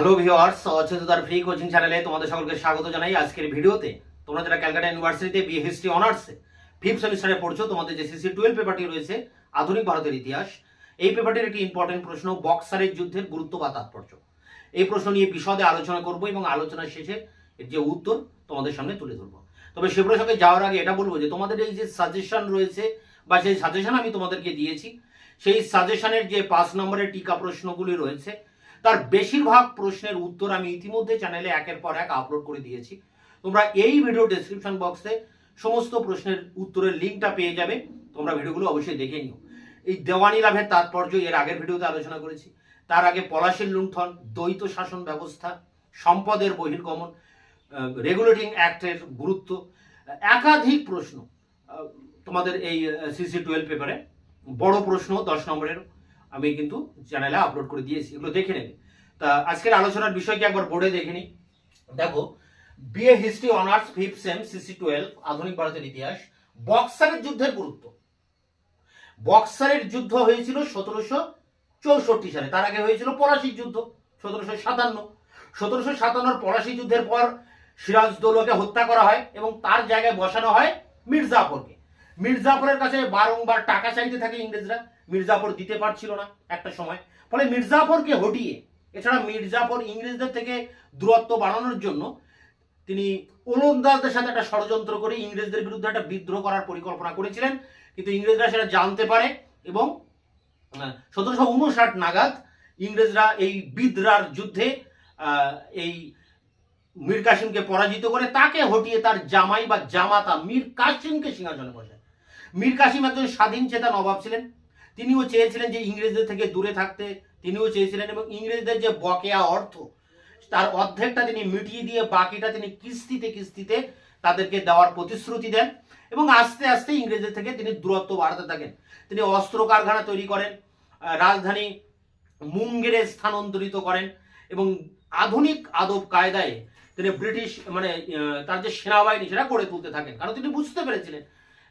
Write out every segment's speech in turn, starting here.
Hello viewers অচেততার free coaching চ্যানেলে তোমাদের সকলকে স্বাগত জানাই আজকের ভিডিওতে। তোমরা যারা ক্যালকাটা ইউনিভার্সিটিতে বিএ হিস্ট্রি অনার্সে ফিফথ সেমিস্টারে পড়ছো, তোমাদের যে সিসি টুয়েলভ পেপারটি রয়েছে, আধুনিক ভারতের ইতিহাস, এই পেপারটির একটি ইম্পর্টেন্ট প্রশ্ন, বক্সারের যুদ্ধের গুরুত্ব বা তাৎপর্য। এই প্রশ্ন নিয়ে বিশদে আলোচনা করব এবং আলোচনার শেষে এর যে উত্তর তোমাদের সামনে তুলে ধরবো। তবে সে প্রসঙ্গে যাওয়ার আগে এটা বলব যে, তোমাদের এই যে সাজেশন রয়েছে বা সেই সাজেশন আমি তোমাদেরকে দিয়েছি, সেই সাজেশনের যে পাঁচ নম্বরের টিকা প্রশ্নগুলি রয়েছে তার বেশিরভাগ প্রশ্নের উত্তর আমি ইতিমধ্যে চ্যানেলে একের পর এক আপলোড করে দিয়েছি। তোমরা এই ভিডিও ডেসক্রিপশন বক্সে সমস্ত প্রশ্নের উত্তরের লিঙ্কটা পেয়ে যাবে। তোমরা ভিডিওগুলো অবশ্যই দেখে নিও। এই দেওয়ানি লাভের তাৎপর্য এর আগের ভিডিওতে আলোচনা করেছি। তার আগে পলাশের লুণ্ঠন, দ্বৈত শাসন ব্যবস্থা, সম্পদের বহির্গমন রেগুলেটিং অ্যাক্টের গুরুত্ব, একাধিক প্রশ্ন। তোমাদের এই সিসি টুয়েলভ পেপারে বড় প্রশ্ন, দশ নম্বরের আমি কিন্তু চ্যানেলে আপলোড করে দিয়েছি, এগুলো দেখে নেবে। তা আজকের আলোচনার বিষয় কি একবার বোর্ডে দেখে নিই। দেখো BA history honours fifth sem CC twelve আধুনিক ভারতের ইতিহাস বক্সারের যুদ্ধের গুরুত্ব। বক্সারের যুদ্ধ হয়েছিল সতেরোশো চৌষট্টি সালে। তার আগে হয়েছিল পলাশির যুদ্ধ, সতেরোশো সাতান্ন। সতেরোশো সাতান্নর পলাশি যুদ্ধের পর সিরাজদৌলকে হত্যা করা হয় এবং তার জায়গায় বসানো হয় মির্জাফরকে মির্জাফরের কাছে বারংবার টাকা চাইতে থাকে ইংরেজরা। মির্জাফর দিতে পারছিল না একটা সময়। ফলে মির্জাফরকে হটিয়ে, এছাড়া মির্জাফর ইংরেজদের থেকে দূরত্ব বাড়ানোর জন্য তিনি ওলন্দাজদের সাথে একটা ষড়যন্ত্র করে ইংরেজদের বিরুদ্ধে একটা বিদ্রোহ করার পরিকল্পনা করেছিলেন। কিন্তু ইংরেজরা সেটা জানতে পারে এবং সতেরোশো উনষাট নাগাদ ইংরেজরা এই বিদ্রার যুদ্ধে এই মীর কাসিমকে পরাজিত করে তাকে হটিয়ে তার জামাই বা জামাতা মীর কাসিমকে সিংহাসনে বসায়। মীর কাসিম একজন স্বাধীন চেতা নবাব ছিলেন। তিনিও চেয়েছিলেন যে ইংরেজদের থেকে দূরে থাকতে, তিনিও চেয়েছিলেন এবং ইংরেজদের যে বকেয়া অর্থ, তার অর্ধেকটা তিনি মিটিয়ে দিয়ে বাকিটা তিনি কিস্তিতে কিস্তিতে তাদেরকে দেওয়ার প্রতিশ্রুতি দেন এবং আস্তে আস্তে ইংরেজদের থেকে তিনি দূরত্ব বাড়াতে থাকেন। তিনি অস্ত্র কারখানা তৈরি করেন রাজধানী মুঙ্গেরে স্থানান্তরিত করেন এবং আধুনিক আদব কায়দায় তিনি ব্রিটিশ মানে তার যে সেনাবাহিনী সেটা গড়ে তুলতে থাকেন। কারণ তিনি বুঝতে পেরেছিলেন,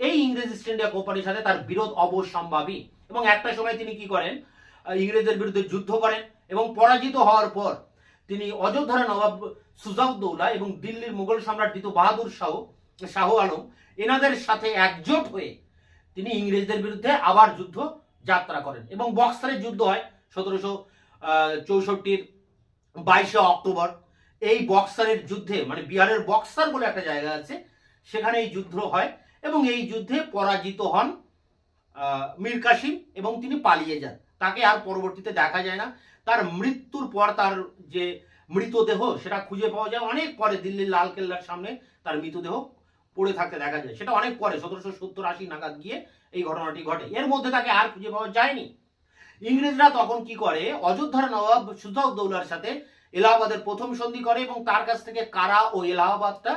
এই ইংরেজ ইস্ট ইন্ডিয়া কোম্পানির সাথে তার বিরোধ অবসম্ভাবী এবং একটা সময় তিনি কি করেন? ইংরেজদের বিরুদ্ধে যুদ্ধ করেন এবং পরাজিত হওয়ার পর তিনি অযোধ্যার নবাব সুজাউদ্দৌলা এবং দিল্লির মুঘল সম্রাট দ্বিতীয় বাহাদুর শাহ শাহ আলম এনাদের সাথে একজোট হয়ে তিনি ইংরেজদের বিরুদ্ধে আবার যুদ্ধ যাত্রা করেন এবং বক্সারের যুদ্ধ হয় সতেরোশো চৌষট্টির বাইশে অক্টোবর। এই বক্সারের যুদ্ধে মানে বিহারের বক্সার বলে একটা জায়গা আছে, সেখানে এই যুদ্ধ হয় এবং এই যুদ্ধে পরাজিত হন মীর কাসিম এবং তিনি পালিয়ে যান। তাকে আর পরবর্তীতে দেখা যায় না। তার মৃত্যুর পর তার যে মৃতদেহ, সেটা খুঁজে পাওয়া যায়। অনেক পরে দিল্লির লাল কেল্লার সামনে তার মৃতদেহ পড়ে থাকতে দেখা যায়। সেটা অনেক পরে, সতেরোশো সত্তর আশি নাগাদ গিয়ে এই ঘটনাটি ঘটে। এর মধ্যে তাকে আর খুঁজে পাওয়া যায়নি। ইংরেজরা তখন কি করে, অযোধ্যার নবাব সুজাউদ্দৌলার সাথে এলাহাবাদের প্রথম সন্ধি করে এবং তার কাছ থেকে কারা ও এলাহাবাদটা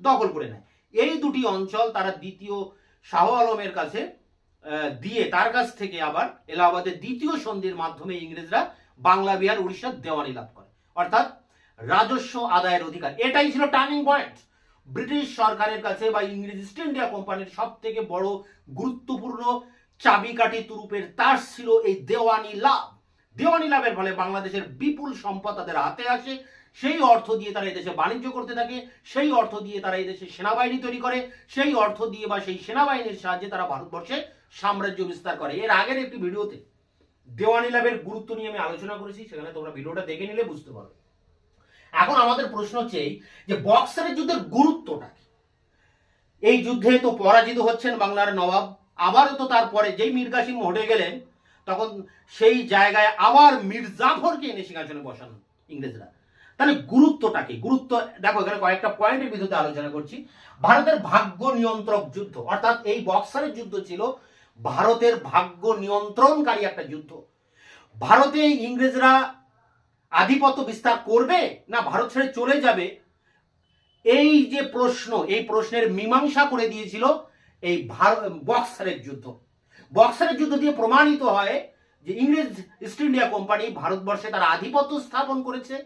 দখল করে নেয়। এই দুটি অঞ্চল তারা দ্বিতীয় শাহ আলমের কাছে দিয়ে তার কাছ থেকে আবার এলাহাবাদের দ্বিতীয় সন্ধির মাধ্যমে ইংরেজরা বাংলা, বিহার উড়িষ্যার দেওয়ানি লাভ করে। অর্থাৎ রাজস্ব আদায়ের অধিকার। এটাই ছিল টার্নিং পয়েন্ট ব্রিটিশ সরকারের কাছে বা ইংরেজ ইস্ট ইন্ডিয়া কোম্পানির সব থেকে বড় গুরুত্বপূর্ণ চাবিকাঠি তুরুপের তার ছিল এই দেওয়ানি লাভ। দেওয়ানি লাভের ফলে বাংলাদেশের বিপুল সম্পদ তাদের হাতে আসে। সেই অর্থ দিয়ে তারা এদেশে বাণিজ্য করতে থাকে, সেই অর্থ দিয়ে তারা এদেশে সেনাবাহিনী তৈরি করে, সেই অর্থ দিয়ে বা সেই সেনাবাহিনীর সাহায্যে তারা ভারতবর্ষে সাম্রাজ্য বিস্তার করে। এর আগের একটি ভিডিওতে দেওয়ানি লাভের গুরুত্ব নিয়ে আমি আলোচনা করেছি, সেখানে তোমরা ভিডিওটা দেখে নিলে বুঝতে পারবে। এখন আমাদের প্রশ্ন হচ্ছে এই যে বক্সারের যুদ্ধের গুরুত্বটা কি? এই যুদ্ধে তো পরাজিত হচ্ছেন বাংলার নবাব, আবারও তো তারপরে যেই মীর কাসিম হটে গেলেন, তখন সেই জায়গায় আবার মির্জাফরকে এনে সিংহাসনে বসানো ইংরেজরা। তাহলে গুরুত্বটা কি? গুরুত্ব, দেখো, এখানে কয়েকটা পয়েন্টের ভিত্তিতে আলোচনা করছি। ভারতের ভাগ্য নিয়ন্ত্রক যুদ্ধ, অর্থাৎ এই বক্সারের যুদ্ধ ছিল ভারতের ভাগ্য নিয়ন্ত্রণকারী একটা যুদ্ধ। ভারতে ইংরেজরা আধিপত্য বিস্তার করবে না ভারত ছেড়ে চলে যাবে? এই যে প্রশ্ন, এই প্রশ্নের মীমাংসা করে দিয়েছিল এই বক্সারের যুদ্ধ। বক্সারের যুদ্ধ দিয়ে প্রমাণিত হয় যে ইংরেজ ইস্ট ইন্ডিয়া কোম্পানি ভারতবর্ষে তারা আধিপত্য স্থাপন করেছে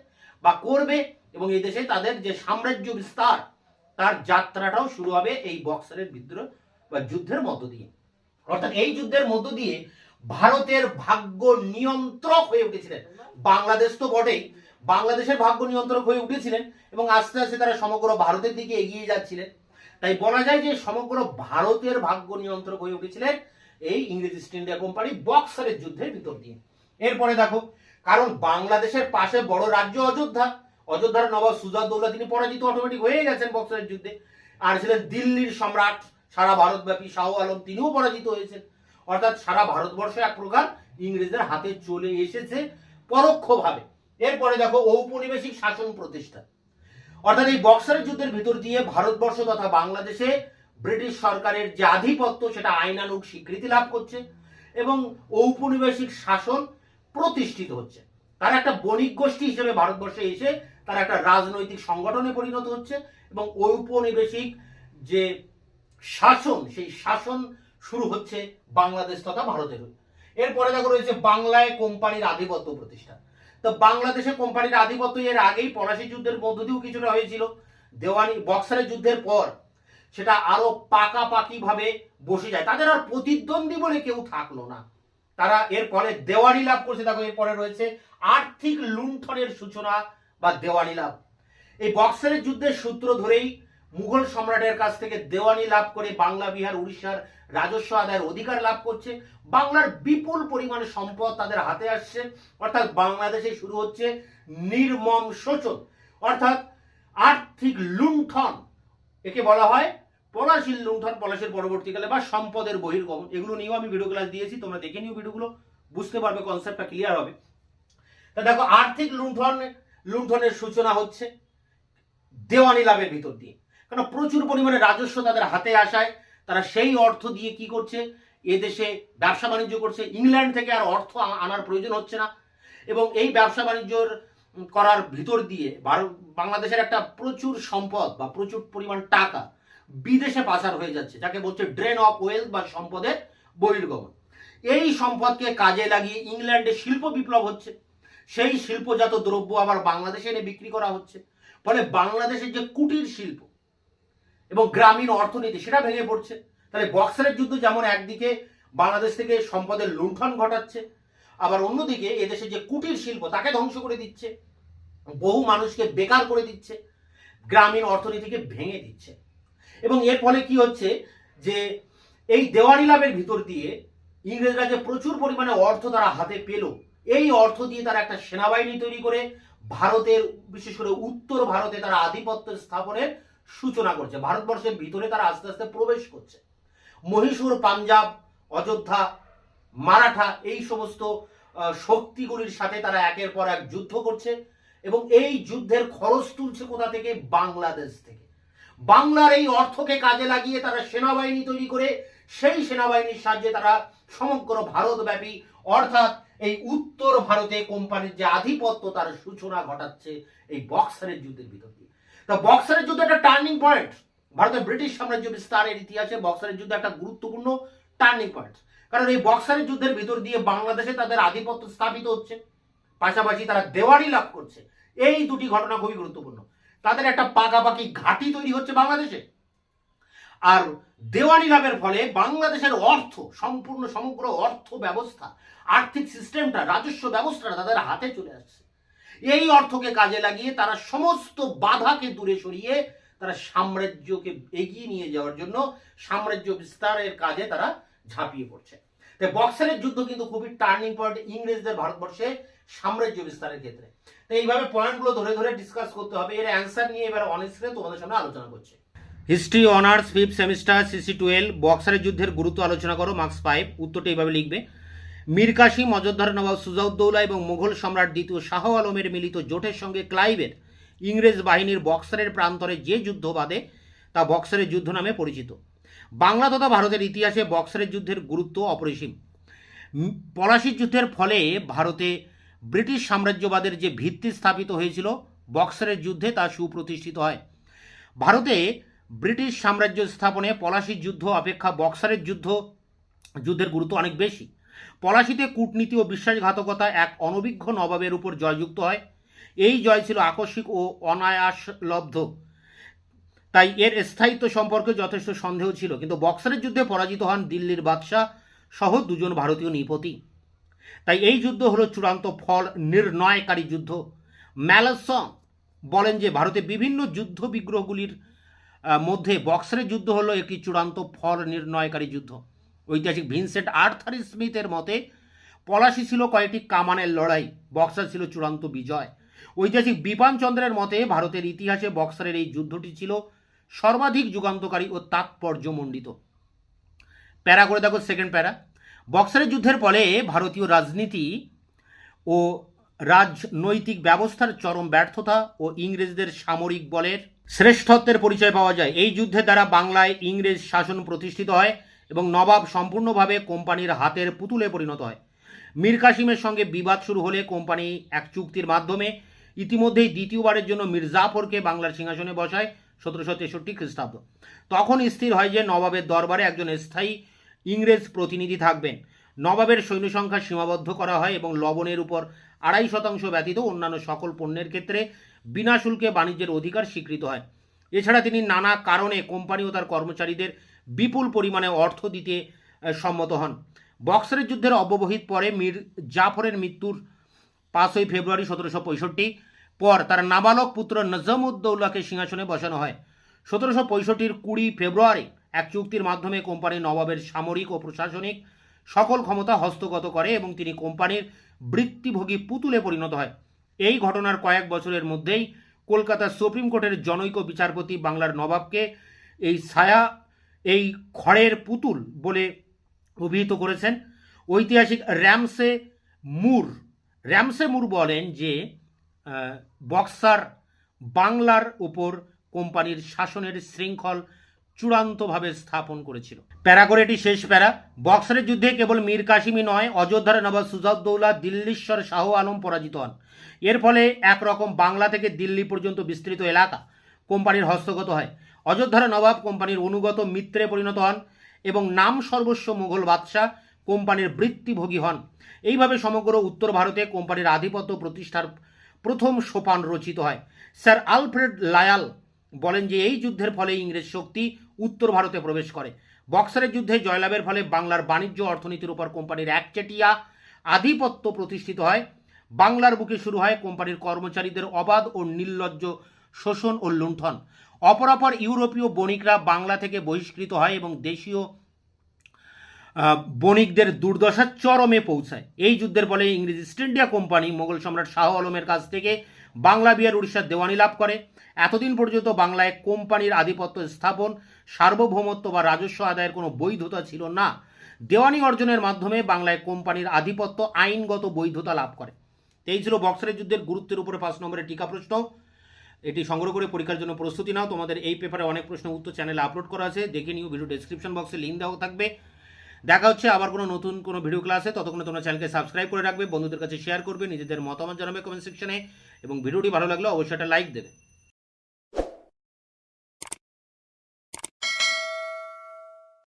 বা করবে এবং এই দেশে তাদের যে সাম্রাজ্য বিস্তার, তার যাত্রাটাও শুরু হবে এই বক্সারের বিদ্রোহ বা যুদ্ধের মধ্য দিয়ে। অর্থাৎ এই যুদ্ধের মধ্য দিয়ে ভারতের ভাগ্য নিয়ন্ত্রক হয়ে উঠেছিলেন। বাংলাদেশ তো বটেই। বাংলাদেশের ভাগ্য নিয়ন্ত্রক হয়ে উঠেছিলেন এবং আস্তে আস্তে তারা সমগ্র ভারতের দিকে এগিয়ে যাচ্ছিলেন। তাই বলা যায় যে সমগ্র ভারতের ভাগ্য নিয়ন্ত্রক হয়ে উঠেছিলেন এই ইংরেজ ইস্ট ইন্ডিয়া কোম্পানি বক্সারের যুদ্ধের ভিতর দিয়ে। এরপরে দেখো, কারণ বাংলাদেশের পাশে বড় রাজ্য অযোধ্যা। অযোধ্যার নবাব সুজাউদ্দৌলা তিনি পরাজিত অটোমেটিক হয়ে গেছেন বক্সারের যুদ্ধে। আর ছিলেন দিল্লির সম্রাট সারা ভারতব্যাপী শাহ আলম তিনিও পরাজিত হয়েছেন। অর্থাৎ সারা ভারতবর্ষে এক প্রকার ইংরেজদের হাতে চলে এসেছে পরোক্ষভাবে। এরপরে দেখো ঔপনিবেশিক শাসন প্রতিষ্ঠা। অর্থাৎ এই বক্সারের যুদ্ধের ভিতর দিয়ে ভারতবর্ষ তথা বাংলাদেশে ব্রিটিশ সরকারের যে আধিপত্য, সেটা আইনানুগ স্বীকৃতি লাভ করছে এবং ঔপনিবেশিক শাসন প্রতিষ্ঠিত হচ্ছে। তারা একটা বণিক গোষ্ঠী হিসেবে ভারতবর্ষে এসে তারা একটা রাজনৈতিক সংগঠনে পরিণত হচ্ছে এবং ঔপনিবেশিক যে শাসন, সেই শাসন শুরু হচ্ছে বাংলাদেশ তথা ভারতের। এরপরে দেখো রয়েছে বাংলায় কোম্পানির আধিপত্য প্রতিষ্ঠা। তো বাংলাদেশে কোম্পানির আধিপত্য এর আগেই পলাশি যুদ্ধের মধ্য দিয়েও কিছুটা হয়েছিল। দেওয়ানি বক্সারের যুদ্ধের পর সেটা আরও পাকাপাকি ভাবে বসে যায়। তাদের আর প্রতিদ্বন্দ্বী বলে কেউ থাকল না। তারা এর ফলে দেওয়ানি লাভ করছে। দেখো এরপরে রয়েছে আর্থিক লুণ্ঠনের সূচনা বা দেওয়ানি লাভ। এই বক্সারের যুদ্ধের সূত্র ধরেই মুঘল সম্রাটের কাছ থেকে দেওয়ানি লাভ করে বাংলা, বিহার, উড়িষ্যার রাজস্ব আদায়ের অধিকার লাভ করছে। বাংলার বিপুল পরিমাণে সম্পদ তাদের হাতে আসছে। অর্থাৎ বাংলাদেশে শুরু হচ্ছে নির্মম শোষণ অর্থাৎ আর্থিক লুণ্ঠন, একে বলা হয় পলাশির লুণ্ঠন, পলাশের পরবর্তীকালে বা সম্পদের বহির্গমন। এগুলো নিয়েও আমি ভিডিও ক্লাস দিয়েছি, তোমরা দেখে নিও ভিডিওগুলো বুঝতে পারবে কনসেপ্টটা ক্লিয়ার হবে। তা দেখো, আর্থিক লুণ্ঠন, লুণ্ঠনের সূচনা হচ্ছে দেওয়ানি লাভের ভিতর দিয়ে। কারণ প্রচুর পরিমাণে রাজস্ব তাদের হাতে আসায়? তারা সেই অর্থ দিয়ে কি করছে? এদেশে ব্যবসা বাণিজ্য করছে। ইংল্যান্ড থেকে আর অর্থ আনার প্রয়োজন হচ্ছে না। এবং এই ব্যবসা বাণিজ্যর করার ভিতর দিয়ে ভারত- বাংলাদেশের একটা প্রচুর সম্পদ বা প্রচুর পরিমাণ টাকা বিদেশে পাচার হয়ে যাচ্ছে, যাকে বলছে ড্রেন অফ ওয়েলথ বা সম্পদের বহির্গমন। এই সম্পদকে কাজে লাগিয়ে ইংল্যান্ডে শিল্প বিপ্লব হচ্ছে। সেই শিল্পজাত দ্রব্য আবার বাংলাদেশে এনে বিক্রি করা হচ্ছে। ফলে বাংলাদেশের যে কুটির শিল্প এবং গ্রামীণ অর্থনীতি, সেটা ভেঙে পড়ছে। তাহলে বক্সারের যুদ্ধ যেমন একদিকে বাংলাদেশ থেকে সম্পদের লুণ্ঠন ঘটাচ্ছে, আবার অন্যদিকে এদেশে যে কুটির শিল্প, তাকে ধ্বংস করে দিচ্ছে, বহু মানুষকে বেকার করে দিচ্ছে, গ্রামীণ অর্থনীতিকে ভেঙে দিচ্ছে। এবং এর ফলে কি হচ্ছে যে এই দেওয়ানি লাভের ভিতর দিয়ে ইংরেজরা যে প্রচুর পরিমাণে অর্থ তারা হাতে পেল, এই অর্থ দিয়ে তারা একটা সেনাবাহিনী তৈরি করে, ভারতের, বিশেষ করে উত্তর ভারতে তারা আধিপত্য স্থাপনের সূচনা করছে। ভারতবর্ষের ভিতরে তারা আস্তে আস্তে প্রবেশ করছে। মহীশূর, পাঞ্জাব, অযোধ্যা, মারাঠা এই সমস্ত শক্তিগুলির সাথে তারা একের পর এক যুদ্ধ করছে এবং এই যুদ্ধের খরচ তুলছে কোথা থেকে? বাংলাদেশ থেকে। বাংলার এই অর্থকে কাজে লাগিয়ে তারা সেনাবাহিনী তৈরি করে, সেই সেনাবাহিনীর সাহায্যে তারা সমগ্র ভারতব্যাপী, অর্থাৎ এই উত্তর ভারতে কোম্পানির যে আধিপত্য, তার সূচনা ঘটাচ্ছে এই বক্সারের যুদ্ধের ভিতর দিয়ে। তা বক্সারের যুদ্ধ একটা টার্নিং পয়েন্ট ভারতের ব্রিটিশ সাম্রাজ্য বিস্তারের ইতিহাসে বক্সারের যুদ্ধ একটা গুরুত্বপূর্ণ টার্নিং পয়েন্ট কারণ এই বক্সারের যুদ্ধের ভিতর দিয়ে বাংলাদেশে তাদের আধিপত্য স্থাপিত হচ্ছে। পাশাপাশি তারা দেওয়ানি লাভ করছে। এই দুটি ঘটনা খুবই গুরুত্বপূর্ণ। তাদের একটা পাকাপাকি ঘাঁটি তৈরি হচ্ছে বাংলাদেশে। আর দেওয়ানি লাভের ফলে বাংলাদেশের অর্থ, সম্পূর্ণ, সমগ্র অর্থ ব্যবস্থা, আর্থিক সিস্টেমটা রাজস্ব ব্যবস্থাটা তাদের হাতে চলে আসছে। এই অর্থকে কাজে লাগিয়ে তারা সমস্ত বাধাকে দূরে সরিয়ে তারা সাম্রাজ্যকে এগিয়ে নিয়ে যাওয়ার জন্য সাম্রাজ্য বিস্তারের কাজে তারা ঝাঁপিয়ে পড়ছে। তাই বক্সারের যুদ্ধ কিন্তু খুবই টার্নিং পয়েন্ট ইংরেজদের ভারতবর্ষে সাম্রাজ্য বিস্তারের ক্ষেত্রে। তো এইভাবে পয়েন্টগুলো ধরে ধরে ডিসকাস করতে হবে। এর অ্যান্সার নিয়ে এবার অনেস্টলি তোমাদের সামনে আলোচনা করছে। History honours fifth semester CC twelve বক্সারের যুদ্ধের গুরুত্ব আলোচনা করো মার্কস ফাইভ উত্তরটা এইভাবে লিখবে। মীর কাসিম অযোধ্যার নবাব সুজাউদ্দৌলা এবং মুঘল সম্রাট দ্বিতীয় শাহ আলমের মিলিত জোটের সঙ্গে ক্লাইভের ইংরেজ বাহিনীর বক্সারের প্রান্তরে যে যুদ্ধ বাদে তা বক্সারের যুদ্ধ নামে পরিচিত। বাংলা তথা ভারতের ইতিহাসে বক্সারের যুদ্ধের গুরুত্ব অপরিসীম। উম, পলাশির যুদ্ধের ফলে ভারতে ব্রিটিশ সাম্রাজ্যবাদের যে ভিত্তি স্থাপিত হয়েছিল বক্সারের যুদ্ধে তা সুপ্রতিষ্ঠিত হয়। ভারতে ব্রিটিশ সাম্রাজ্য স্থাপনে পলাশির যুদ্ধ অপেক্ষা বক্সারের যুদ্ধ যুদ্ধের গুরুত্ব অনেক বেশি। পলাশিতে কূটনীতি ও বিশ্বাসঘাতকতা এক অনভিজ্ঞ নবাবের উপর জয়যুক্ত হয়। এই জয় ছিল আকস্মিক ও অনায়াসলব্ধ। তাই এর স্থায়িত্ব সম্পর্কে যথেষ্ট সন্দেহ ছিল। কিন্তু বক্সারের যুদ্ধে পরাজিত হন দিল্লির বাদশাহ সহ দুজন ভারতীয় নৃপতি। তাই এই যুদ্ধ হলো চূড়ান্ত ফল নির্ণয়কারী যুদ্ধ। ম্যালাসন বলেন যে, ভারতে বিভিন্ন যুদ্ধ বিগ্রহগুলির মধ্যে বক্সারের যুদ্ধ হলো একটি চূড়ান্ত ফল নির্ণয়কারী যুদ্ধ। ঐতিহাসিক ভিনসেন্ট আর্থার স্মিথের মতে, পলাশি ছিল কয়েকটি কামানের লড়াই, বক্সার ছিল চূড়ান্ত বিজয়। ঐতিহাসিক বিপান চন্দ্রের মতে, ভারতের ইতিহাসে বক্সারের এই যুদ্ধটি ছিল সর্বাধিক যুগান্তকারী ও তাৎপর্যমণ্ডিত। প্যারা করে দেখো সেকেন্ড প্যারা। বক্সারের যুদ্ধের ফলে ভারতীয় রাজনীতি ও রাজনৈতিক ব্যবস্থার চরম ব্যর্থতা ও ইংরেজদের সামরিক বলের শ্রেষ্ঠত্বের পরিচয় পাওয়া যায়। এই যুদ্ধের দ্বারা বাংলায় ইংরেজ শাসন প্রতিষ্ঠিত হয়। এবং নবাব সম্পূর্ণভাবে কোম্পানির হাতের পুতুলে পরিণত হয়। মীর কাসিমের সঙ্গে বিবাদ শুরু হলে কোম্পানি এক চুক্তির মাধ্যমে ইতিমধ্যেই দ্বিতীয়বারের জন্য মীর জাফরকে বাংলার সিংহাসনে বসায় সতেরোশো তেষট্টি খ্রিস্টাব্দ। তখন স্থির হয় যে নবাবের দরবারে একজন স্থায়ী ইংরেজ প্রতিনিধি থাকবেন। নবাবের সৈন্য সংখ্যা সীমাবদ্ধ করা হয় এবং লবণের উপর আড়াই শতাংশ ব্যতীত অন্যান্য সকল পণ্যের ক্ষেত্রে বিনা শুল্কে বাণিজ্যের অধিকার স্বীকৃত হয়। এছাড়া তিনি নানা কারণে কোম্পানি ও তার কর্মচারীদের বিপুল পরিমাণে অর্থ দিতে সম্মত হন। বক্সারের যুদ্ধের অব্যবহিত পরে মীর জাফরের মৃত্যুর পাঁচই ফেব্রুয়ারি সতেরোশো পঁয়ষট্টি পর তার নাবালক পুত্র নজমুদ্দৌলাকে সিংহাসনে বসানো হয়। সতেরোশো পঁয়ষট্টির কুড়ি ফেব্রুয়ারি এক চুক্তির মাধ্যমে কোম্পানি নবাবের সামরিক ও প্রশাসনিক সকল ক্ষমতা হস্তগত করে এবং তিনি কোম্পানির বৃত্তিভোগী পুতুলে পরিণত হয়। এই ঘটনার কয়েক বছরের মধ্যেই কলকাতার সুপ্রিম কোর্টের জনৈক বিচারপতি বাংলার নবাবকে এই ছায়া এই খড়ের পুতুল বলে অভিহিত করেছেন ঐতিহাসিক র্যামসে মুর। র্যামসে মুর বলেন যে বক্সার বাংলার উপর কোম্পানির শাসনের শৃঙ্খল চূড়ান্তভাবে স্থাপন করেছিল। প্যারা করে এটি শেষ প্যারা। বক্সারের যুদ্ধে কেবল মীর কাসিমি নয়, অযোধ্যার নবাব সুজাউদ্দৌলা দিল্লিশ্বর শাহ আলম পরাজিত হন। এর ফলে একরকম বাংলা থেকে দিল্লি পর্যন্ত বিস্তৃত এলাকা কোম্পানির হস্তগত হয়। অযোধ্যার নবাব কোম্পানির অনুগত মিত্রে পরিণত হন এবং নাম সর্বস্ব মুঘল বাদশাহ কোম্পানির বৃত্তিভোগী হন। এইভাবে সমগ্র উত্তর ভারতে কোম্পানির আধিপত্য প্রতিষ্ঠার প্রথম সোপান রচিত হয়। স্যার আলফ্রেড লায়াল বলেন যে, এই যুদ্ধের ফলে ইংরেজ শক্তি উত্তর ভারতে প্রবেশ করে। বক্সারের যুদ্ধে জয়লাভের ফলে বাংলার বাণিজ্য অর্থনীতির উপর কোম্পানির একচেটিয়া আধিপত্য প্রতিষ্ঠিত হয়। বাংলার বুকে শুরু হয় কোম্পানির কর্মচারীদের অবাধ ও নির্লজ্জ শোষণ ও লুণ্ঠন। অপরাপর ইউরোপীয় বণিকরা বাংলা থেকে বহিষ্কৃত হয় এবং দেশীয় বণিকদের দুর্দশা চরমে পৌঁছায়। এই যুদ্ধের ফলে ইংরেজ ইস্ট ইন্ডিয়া কোম্পানি মোগল সম্রাট শাহ আলমের কাছ থেকে বাংলা বিহার উড়িষ্যার দেওয়ানি লাভ করে। এতদিন পর্যন্ত বাংলায় কোম্পানির আধিপত্য স্থাপন, সার্বভৌমত্ব বা রাজস্ব আদায়ের কোনো বৈধতা ছিল না। দেওয়ানি অর্জনের মাধ্যমে বাংলায় কোম্পানির আধিপত্য আইনগত বৈধতা লাভ করে। এই ছিল বক্সারের যুদ্ধের গুরুত্বের উপরে পাঁচ নম্বরের টিকা প্রশ্ন। এটি সংগ্রহ করে পরীক্ষার জন্য প্রস্তুতি নাও। তোমাদের এই পেপারে অনেক প্রশ্ন উত্তর চ্যানেলে আপলোড করা আছে। দেখে নিও ভিডিও ডিসক্রিপশন বক্সে লিঙ্ক দেওয়া থাকবে। দেখা হচ্ছে আবার কোনো নতুন কোনো ভিডিও ক্লাসে ততক্ষণে তোমরা চ্যানেলকে সাবস্ক্রাইব করে রাখবে, বন্ধুদের কাছে শেয়ার করবে, নিজেদের মতামত জানাবে কমেন্ট সেকশনে এবং ভিডিওটি ভালো লাগলে অবশ্যই একটা লাইক দেবে।